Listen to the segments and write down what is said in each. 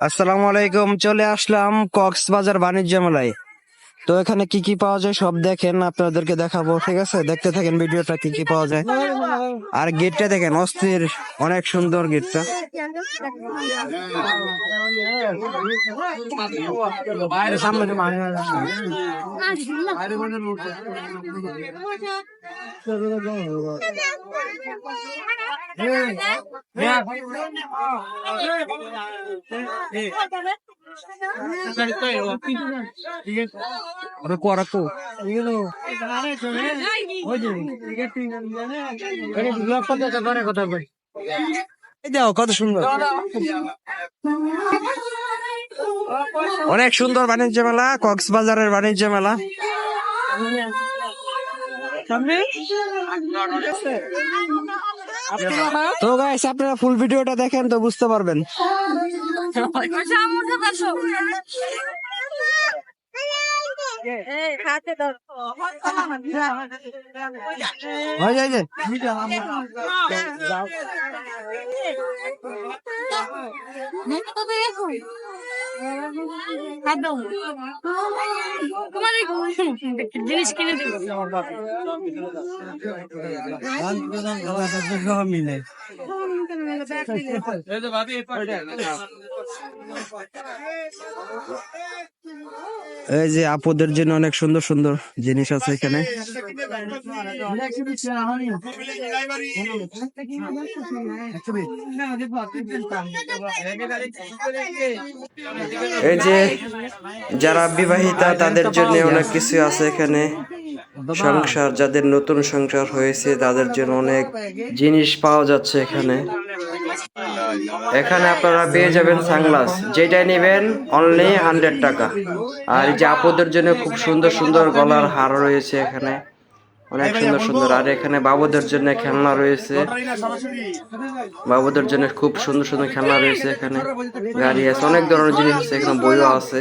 আসসালামু আলাইকুম চলে আসলাম কক্সবাজার বাণিজ্য মেলায়। তো এখানে কি কি পাওয়া যায় সব দেখেন আপনাদেরকে দেখাবো ঠিক আছে? দেখতে থাকেন ভিডিওটা কি কি পাওয়া যায়। আর গেটটা দেখেন অস্থির অনেক সুন্দর গেটটা। কত সুন্দর অনেক সুন্দর বাণিজ্য মেলা কক্সবাজারের বাণিজ্য মেলা। তো গাইস আপনারা ফুল ভিডিওটা দেখেন তো বুঝতে পারবেন। হয়ে যায় এই যে আপুদের জন্য অনেক সুন্দর সুন্দর জিনিস আছে এখানে। এই যে যারা বিবাহিতা, তাদের জন্য অনেক কিছু আছে এখানে। সংসার, যাদের নতুন সংসার হয়েছে, তাদের জন্য অনেক জিনিস পাওয়া যাচ্ছে এখানে। এখানে আপনারা পেয়ে যাবেন সানগ্লাস। যেটাই নেবেন অনলি হান্ড্রেড টাকা। আর যে আপুদের জন্য খুব সুন্দর সুন্দর গলার হার রয়েছে এখানে। অনেক সুন্দর সুন্দর। আর এখানে বাবুদের জন্য খেলনা রয়েছে। বাবুদের জন্য খুব সুন্দর সুন্দর খেলনা রয়েছে এখানে। গাড়ি আছে অনেক ধরনের জিনিস আছে এখানে বইও আছে।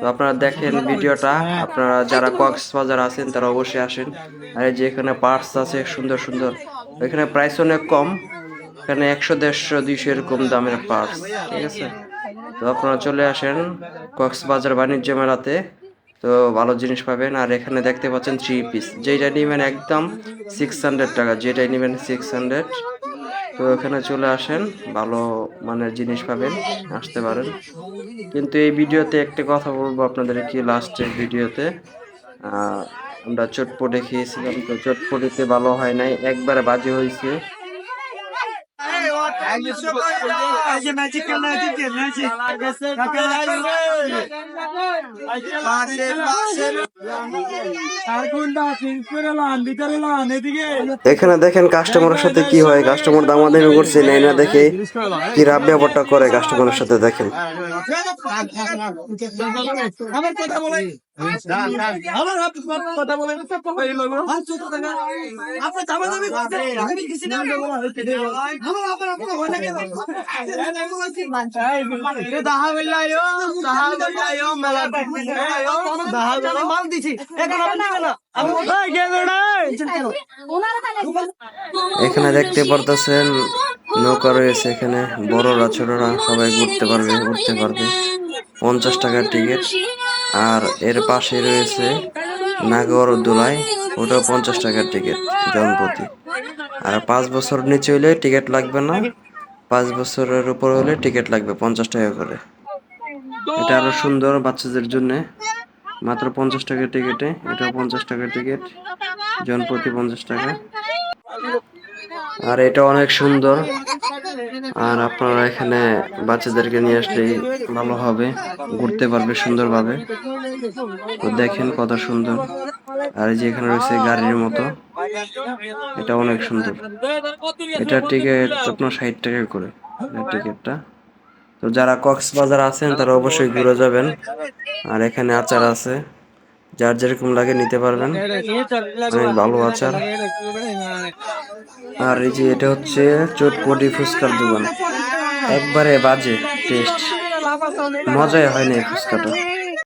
তো আপনারা দেখেন ভিডিওটা। আপনারা যারা কক্সবাজার আছেন তারা অবশ্যই আসেন। আর এই যে এখানে পার্টস আছে সুন্দর সুন্দর। এখানে প্রাইস অনেক কম। এখানে একশো দেড়শো দুইশো এরকম দামের পার্টস ঠিক আছে? তো আপনারা চলে আসেন কক্সবাজার বাণিজ্য মেলাতে। তো ভালো জিনিস পাবেন। আর এখানে দেখতে পাচ্ছেন থ্রি পিস যেটা নেবেন একদম সিক্স হান্ড্রেড টাকা যেটাই নেবেন সিক্স হান্ড্রেড তো এখানে চলে আসেন, ভালো মানের জিনিস পাবেন, আসতে পারেন। কিন্তু এই ভিডিওতে একটা কথা বলব আপনাদের কি লাস্টের ভিডিওতে। আমরা চটপটে খেয়েছিলাম, তো চটপটিতে ভালো হয় নাই, একবারে বাজে হয়েছে। এখানে দেখেন কাস্টমারের সাথে কি হয় কাস্টমার দামাদামি করছে নেই না দেখে কি রাব ব্যাপারটা করে কাস্টমারের সাথে দেখেন আমার কথা বলে মেলা দিছি। এখানে দেখতে পারতেছেন নৌকা রয়েছে এখানে। বড়রা ছোটরা সবাই ঘুরতে পারবে ঘুরতে পারবে। পঞ্চাশ টাকার টিকিট আর এর পাশে রয়েছে নাগর দোলাই ওটাও পঞ্চাশ টাকার টিকিট জনপ্রতি। আর পাঁচ বছর নিচে হলে টিকিট লাগবে না, পাঁচ বছরের উপর হলে টিকিট লাগবে পঞ্চাশ টাকা করে। এটা আরও সুন্দর বাচ্চাদের জন্য। মাত্র পঞ্চাশ টাকার টিকিটে এটা পঞ্চাশ টাকার টিকিট জনপ্রতি পঞ্চাশ টাকা। আর এটা অনেক সুন্দর। আর আপনারা এখানে বাচ্চাদেরকে নিয়ে আসলেই ভালো হবে, ঘুরতে পারবে সুন্দরভাবে। তো দেখেন কত সুন্দর। আর এই যে এখানে রয়েছে গাড়ির মতো, এটা অনেক সুন্দর। এটা টিকিট আপনার ষাট টাকা করে টিকিটটা। তো যারা কক্সবাজার আছেন, তারা অবশ্যই ঘুরে যাবেন। আর এখানে আচার আছে, যার যেরকম লাগে নিতে পারবেন। অনেক ভালো আচার। আর এই যে এটা হচ্ছে চটপটি ফুচকার দোকান। একবারে বাজে টেস্ট। মজাই হয়নি এই ফুচকাটা।